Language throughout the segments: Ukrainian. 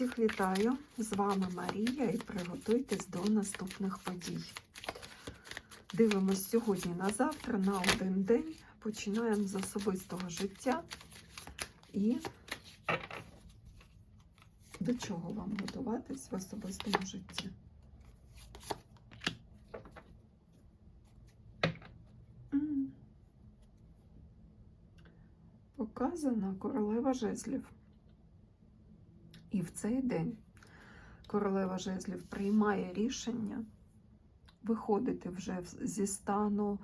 Всіх вітаю! З вами Марія і приготуйтесь до наступних подій. Дивимось сьогодні на завтра, на один день. Починаємо з особистого життя і до чого вам готуватись в особистому житті. Показана королева жезлів. І в цей день королева жезлів приймає рішення виходити вже зі стану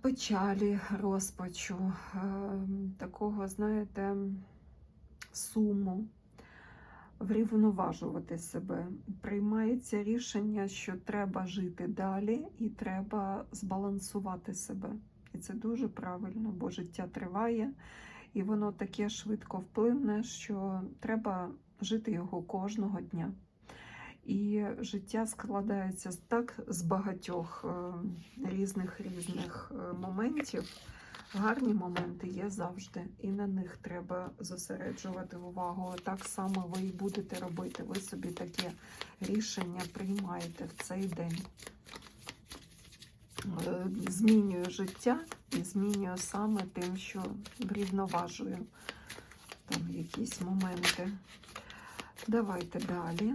печалі, розпачу, е, такого, знаєте, суму, врівноважувати себе. Приймається рішення, що треба жити далі і треба збалансувати себе. І це дуже правильно, бо життя триває. І воно таке швидко вплине, що треба жити його кожного дня. І життя складається так з багатьох е, різних різних е, моментів. Гарні моменти є завжди, і на них треба зосереджувати увагу. Так само ви і будете робити. Ви собі таке рішення приймаєте в цей день. Е, Змінюю життя і змінюю саме тим, що врівноважую там якісь моменти. Давайте далі.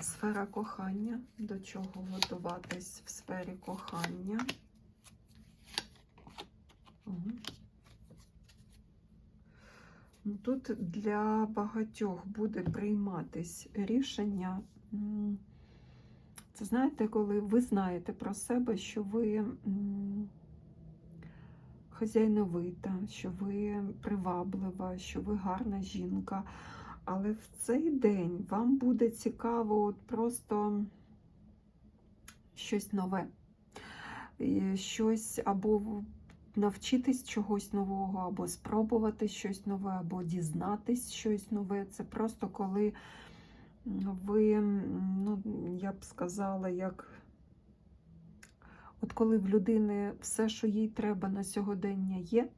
Сфера кохання. До чого готуватись в сфері кохання? Мгм. Ну, Тут для багатьох буде прийматись рішення. Це знаєте, коли ви знаєте про себе, що ви хазяйновита, що ви приваблива, що ви гарна жінка. Але в цей день вам буде цікаво от просто щось нове, щось або навчитись чогось нового, або спробувати щось нове, або дізнатись щось нове. Це просто коли ви, ну, я б сказала, як от коли в людини все, що їй треба на сьогодення є,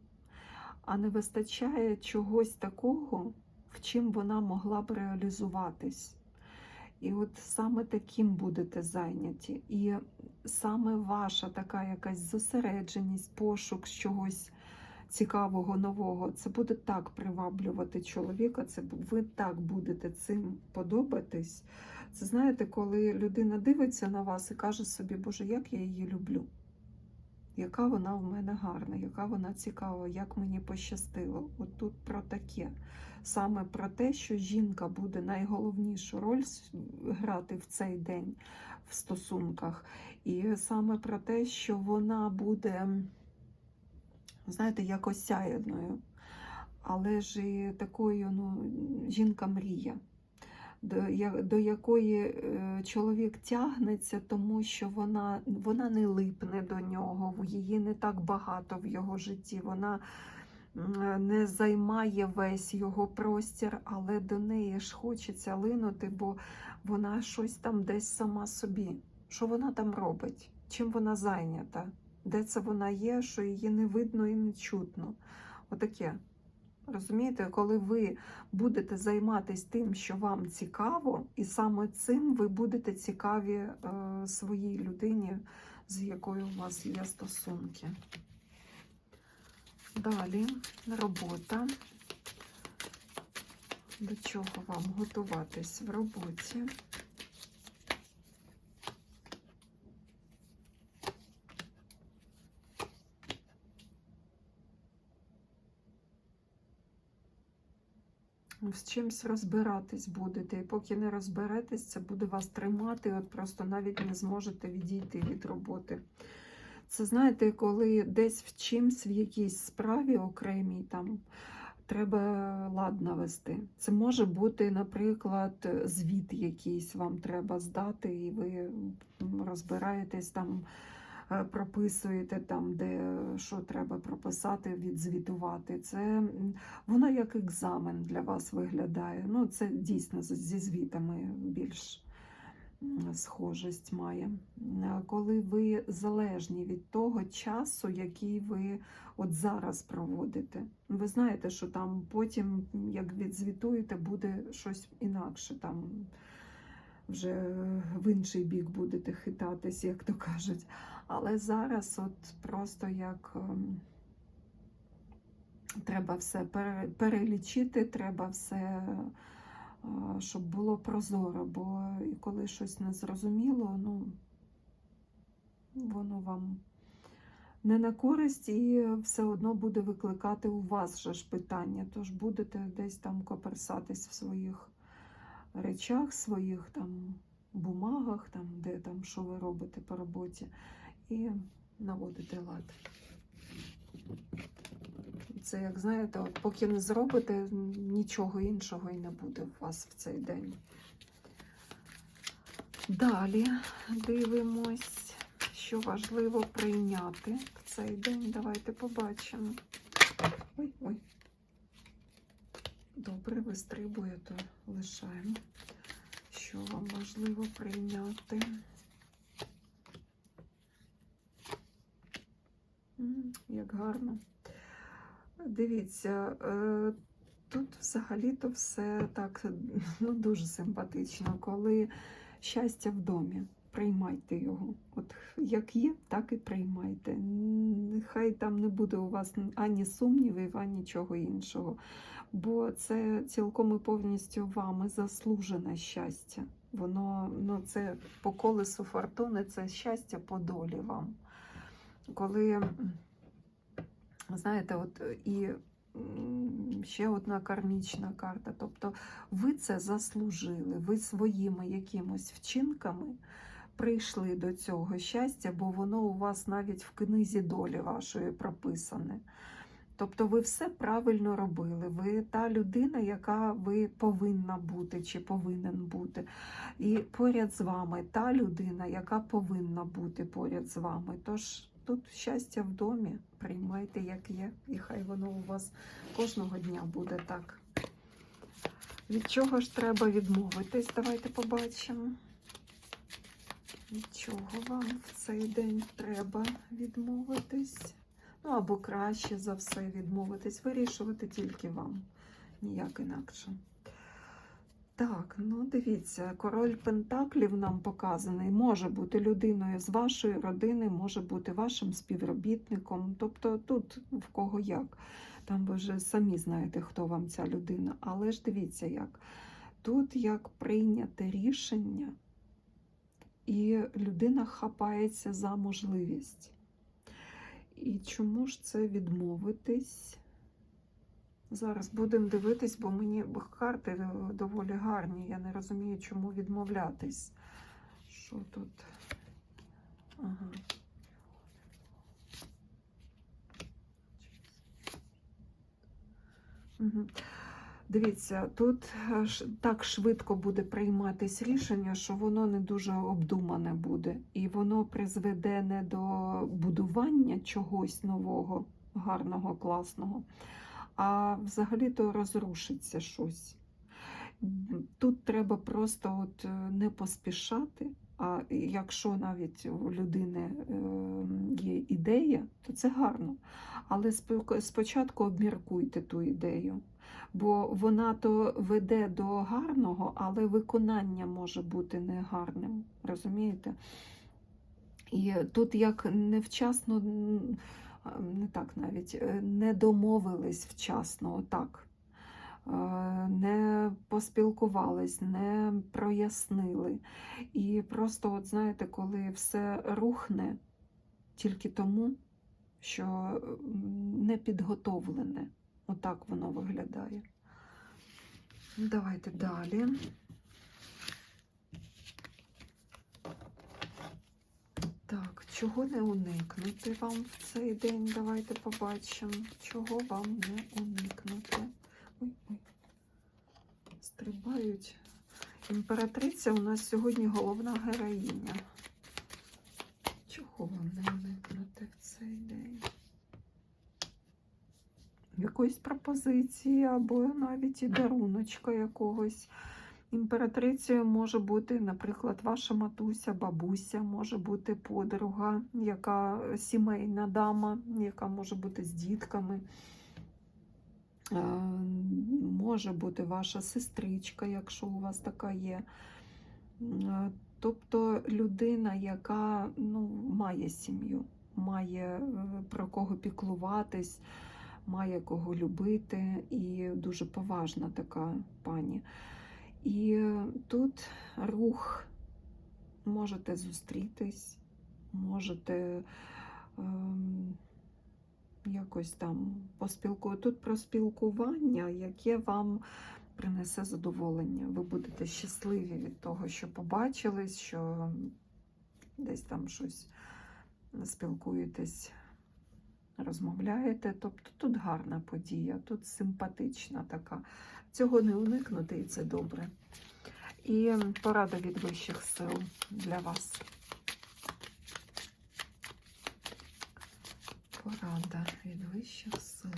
а не вистачає чогось такого, в чим вона могла б реалізуватись. І от саме таким будете зайняті. І саме ваша така якась зосередженість, пошук чогось цікавого, нового, це буде так приваблювати чоловіка, це ви так будете цим подобатись. Це знаєте, коли людина дивиться на вас і каже собі, Боже, як я її люблю. Яка вона в мене гарна, яка вона цікава, як мені пощастило. От тут про таке. Саме про те, що жінка буде найголовнішу роль грати в цей день в стосунках. І саме про те, що вона буде, знаєте, як осяяною, але ж і такою ну, жінка-мрія, до, до якої е, чоловік тягнеться, тому що вона, вона не липне до нього, її не так багато в його житті. Вона не займає весь його простір, але до неї ж хочеться линути, бо вона щось там десь сама собі. Що вона там робить? Чим вона зайнята? Де це вона є, що її не видно і не чутно? Отаке. Розумієте, коли ви будете займатися тим, що вам цікаво, і саме цим ви будете цікаві е, своїй людині, з якою у вас є стосунки. Далі робота. До чого вам готуватись в роботі? З чимось розбиратись будете. І поки не розберетесь, це буде вас тримати, от просто навіть не зможете відійти від роботи. Це знаєте, коли десь в чимсь, в якійсь справі окремій там треба лад навести. Це може бути, наприклад, звіт якийсь вам треба здати, і ви розбираєтесь там, е, прописуєте там, де що треба прописати, відзвітувати. Це воно як екзамен для вас виглядає. Ну, це дійсно зі звітами більш схожість має. Е, Коли ви залежні від того часу, який ви от зараз проводите. Ви знаєте, що там потім, як відзвітуєте, буде щось інакше. Там вже в інший бік будете хитатись, як то кажуть. Але зараз от просто як ем, треба все перелічити, треба все, щоб було прозоро, бо коли щось незрозуміло, ну воно вам не на користь і все одно буде викликати у вас же ж питання. Тож будете десь там коперсатись в своїх речах, своїх там бумагах, там, де там, що ви робите по роботі, і наводите лад. Це, як знаєте, от поки не зробите, нічого іншого і не буде у вас в цей день. Далі дивимось, що важливо прийняти в цей день. Давайте побачимо. Ой, ой. Добре, вистрибує, то лишаємо. Що вам важливо прийняти? Як гарно. Дивіться, е, тут взагалі-то все так ну, дуже симпатично, коли щастя в домі. Приймайте його. От як є, так і приймайте. Нехай там не буде у вас ані сумнівів, ані нічого іншого. Бо це цілком і повністю вами заслужене щастя. Воно ну, це по колесу фортуни, це щастя по долі вам. Коли, знаєте, от і ще одна кармічна карта. Тобто ви це заслужили, ви своїми якимось вчинками прийшли до цього щастя, бо воно у вас навіть в книзі долі вашої прописане. Тобто ви все правильно робили. Ви та людина, яка ви повинна бути чи повинен бути. І поряд з вами та людина, яка повинна бути поряд з вами. Тож тут щастя в домі, приймайте, як є, і хай воно у вас кожного дня буде так. Від чого ж треба відмовитись? Давайте побачимо. Від чого вам в цей день треба відмовитись? Ну або краще за все відмовитись, вирішувати тільки вам, ніяк інакше. Так, ну дивіться, король Пентаклів нам показаний, може бути людиною з вашої родини, може бути вашим співробітником. Тобто тут в кого як. Там ви вже самі знаєте, хто вам ця людина. Але ж дивіться як. Тут як прийняте рішення, і людина хапається за можливість. І чому ж це відмовитись? Зараз будемо дивитись, бо мені карти доволі гарні. Я не розумію, чому відмовлятись. Що тут? Ага. Угу. Дивіться, тут е, так швидко буде прийматись рішення, що воно не дуже обдумане буде, і воно призведе не до будування чогось нового, гарного, класного, а взагалі-то розрушиться щось. Тут треба просто от е, не поспішати. А якщо навіть у людини е, є ідея, то це гарно. Але спочатку обміркуйте ту ідею бо вона то веде до гарного, але виконання може бути негарним. Розумієте? І тут як невчасно, не так навіть, е, не домовились вчасно, отак. Е, Не поспілкувались, не прояснили. І просто, от знаєте, коли все рухне тільки тому, що не підготовлене. Отак воно виглядає. Давайте далі. Так, чого не уникнути вам в цей день? Давайте побачимо, чого вам не уникнути. Ой, ой. Стрибають. Імператриця у нас сьогодні головна героїня. Чого вам не уникнути в цей день? якоїсь пропозиції, або навіть і даруночка якогось Імператрицею може бути, наприклад, ваша матуся, бабуся, може бути подруга, яка сімейна дама, яка може бути з дітками. Е, Може бути ваша сестричка, якщо у вас така є. Е, Тобто людина, яка ну, має сім'ю, має е, про кого піклуватись, має кого любити, і дуже поважна така пані. І е, тут рух можете зустрітись, можете ем, якось там поспілкувати. Тут про спілкування, яке вам принесе задоволення. Ви будете щасливі від того, що побачились, що десь там щось спілкуєтесь, розмовляєте. Тобто тут гарна подія, тут симпатична така. Цього не уникнути, і це добре. І порада від вищих сил для вас. Порада від вищих сил.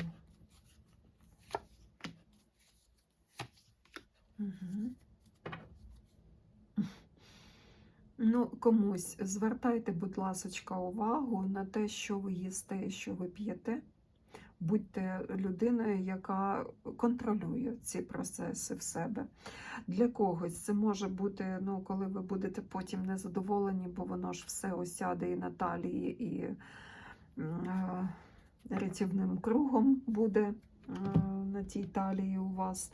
Угу. Ну, комусь звертайте, будь ласочка, увагу на те, що ви їсте, що ви п'єте. Будьте людиною, яка контролює ці процеси в себе. Для когось це може бути, ну, коли ви будете потім незадоволені, бо воно ж все осяде і на талії, і е, рятівним кругом буде е, на тій талії у вас.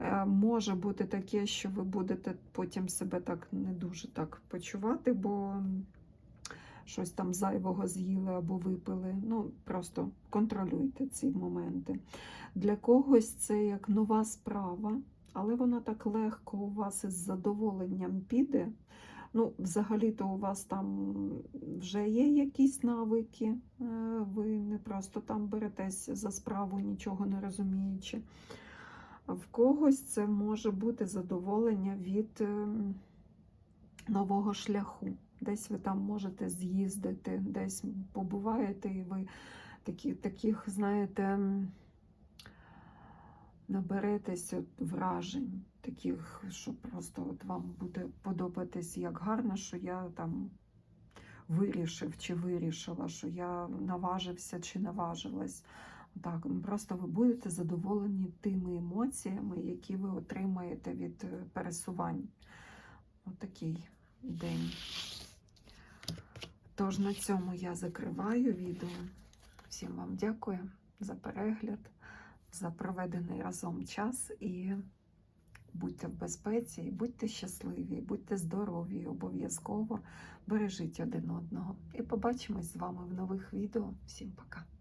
Е, Може бути таке, що ви будете потім себе так не дуже так почувати, бо щось там зайвого з'їли або випили. Ну, просто контролюйте ці моменти. Для когось це як нова справа, але вона так легко у вас із задоволенням піде. Ну, взагалі-то у вас там вже є якісь навики, е, ви не просто там беретесь за справу, нічого не розуміючи. В когось це може бути задоволення від ем, нового шляху. Десь ви там можете з'їздити, десь побуваєте, і ви такі, таких, знаєте, от вражень, таких, що просто от вам буде подобатись як гарно, що я там вирішив чи вирішила, що я наважився чи наважилась. Так, просто ви будете задоволені тими емоціями, які ви отримаєте від е, пересувань. Отакий день. Тож на цьому я закриваю відео. Всім вам дякую за перегляд, за проведений разом час і будьте в безпеці, і будьте щасливі, будьте здорові, обов'язково бережіть один одного. І побачимось з вами в нових відео. Всім пока!